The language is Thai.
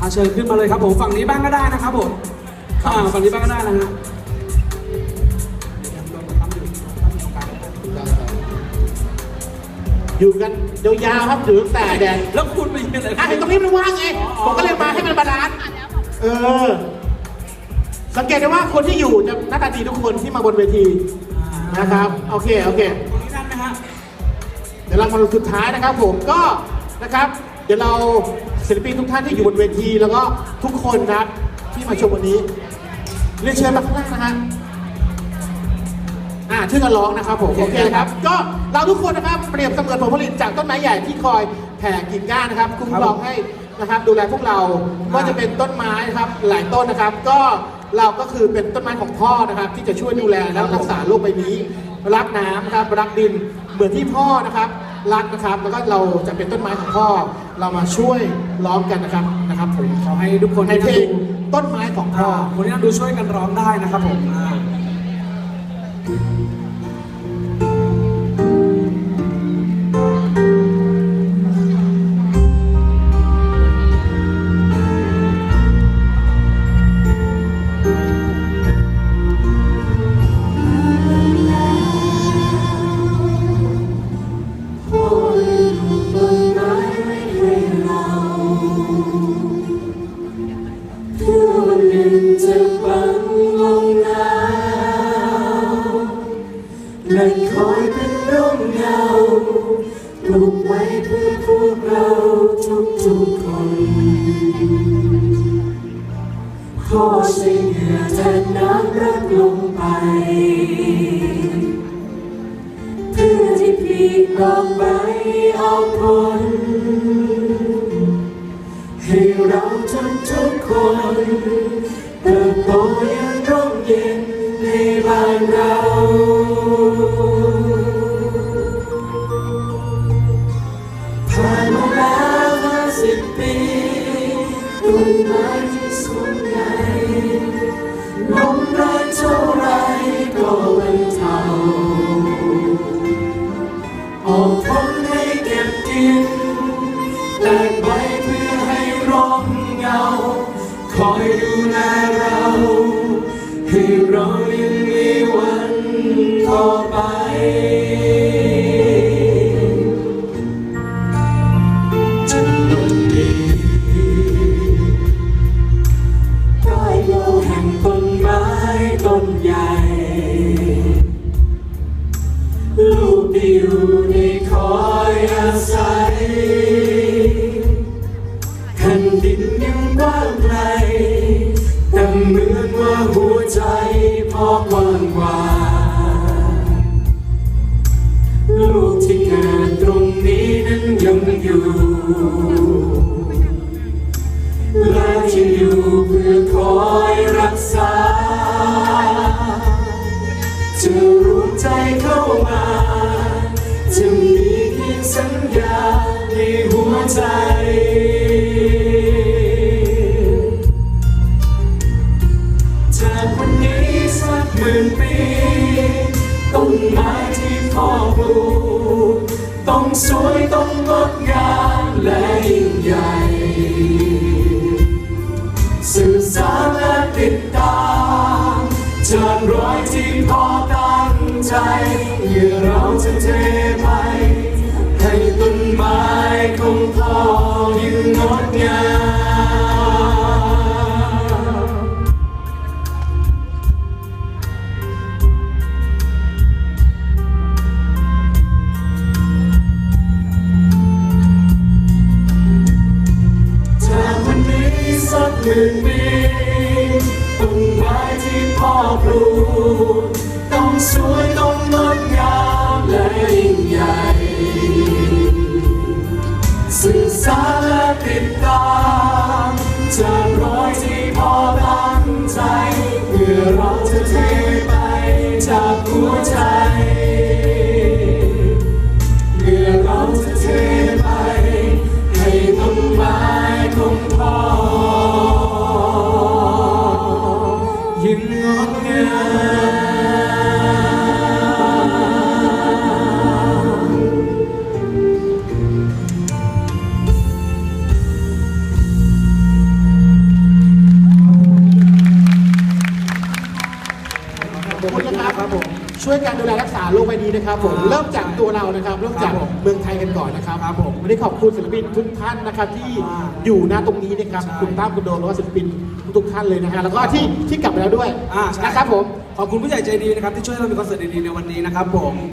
อาเชิญขึ้นมาเลยครับผมฝั่งนี้บ้างก็ได้นะครับผมอ่าฝั่งนี้บ้างก็ได้นะฮะอยู่กันยาวๆครับอยู่ตั้งแต่แดดแล้วคุณไปยืนอะไรอะเห็นตรงนี้มันว่างไงผมก็เลยมาให้มันบาลานซ์เออ สังเกตได้ว่าคนที่อยู่จะหน้าตาดีทุกคนที่มาบนเวทีนะครับโอเคโอเคตรงนี้ได้ไหมฮะเดี๋ยวเรามาดูสุดท้ายนะครับผมก็นะครับเดี๋ยวเราศิลปินทุกท่านที่อยู่บนเวที แล้วก็ทุกคนนะครับที่มาชมวันนี้เรียนเชิญมาข้างล่างนะฮะอ่าชื่อกันร้องนะครับผมโอเคครับ ก็เราทุกคนนะครับเปรียบเสมือนผลผลิตจากต้นไม้ใหญ่ที่คอยแผ่กิ่งก้านนะครับคุ้มครองให้นะครับดูแลพวกเราก็จะเป็นต้นไม้นะครับหลายต้นนะครับ ก็เราก็คือเป็นต้นไม้ของพ่อนะครับ ที่จะช่วยดูแลแล้วรักษาโลกใบนี้ รักน้ำนะครับรักดินเหมือนที่พ่อนะครับ รักนะครับ แล้วก็เราจะเป็นต้นไม้ของพ่อ เรามาช่วยร้องกันนะครับนะครับผมขอให้ทุกคนในเพลงต้นไม้ของพ่อ อ่าคนที่นั่งดูช่วยกันร้องได้นะครับผมอ่า อยเป็นร่มเงาปลูกไว้เพื่อพวกเราทุกทุกๆคนพ่อใช้เหงื่อแทนน้ำรักลงไป เพื่อที่พลีออกใบเอาผลให้เราทุกทุกๆคนเติบโตอยังร่มเย็นในบ้านเรา อยดูแลเรา ให้เรายังมีวันต่อไปจนวันนี้ได้โลแห่งต้นไม้ต้นใหญ่ ลูกด้อ ยังกว้างไกลแต่เหมือนว่าหัวใจพอกว้างกว่าลูกที่เกิดตรงนี้นั้นยังอยู่และที่อยู่เพื่อคอยรักษาจะรวมใจเข้ามาจะมีเพียงสัญญาในหัวใจ ต้องงดงามและยิ่งใหญ่ สื่อสารและติดตามเชิญรอยที่พ่อตั้งใจเมื่อเราจะเท สักหมื่นปีต้นไม้ที่พ่อปลูกต้องสวยต้องงดงามและยิ่งใหญ่สื่อสารและติดตามจากรอยที่พ่อตั้งใจเมื่อเราจะเทไปจากหัวใจ ครับผมช่วยกันดูแลรักษาโรคใบนี้นะครับผมอ่าเริ่มจากตัวเรานะครับ เริ่มจากครับผมเมืองไทยกันก่อนนะครับครับผมวันนี้ขอบคุณศิลปินทุกท่านนะครับที่อ่าอยู่หน้าตรงนี้นะครับใช่คุณตั้มคุณโดมแล้วก็ศิลปินทุกๆท่านเลยนะฮะแล้วก็ที่ที่กลับไปแล้วด้วยอ่าใช่นะครับผมขอบคุณผู้ใหญ่ใจดีนะครับที่ช่วยให้เรามีคอนเสิร์ตดีๆในวันนี้นะครับผม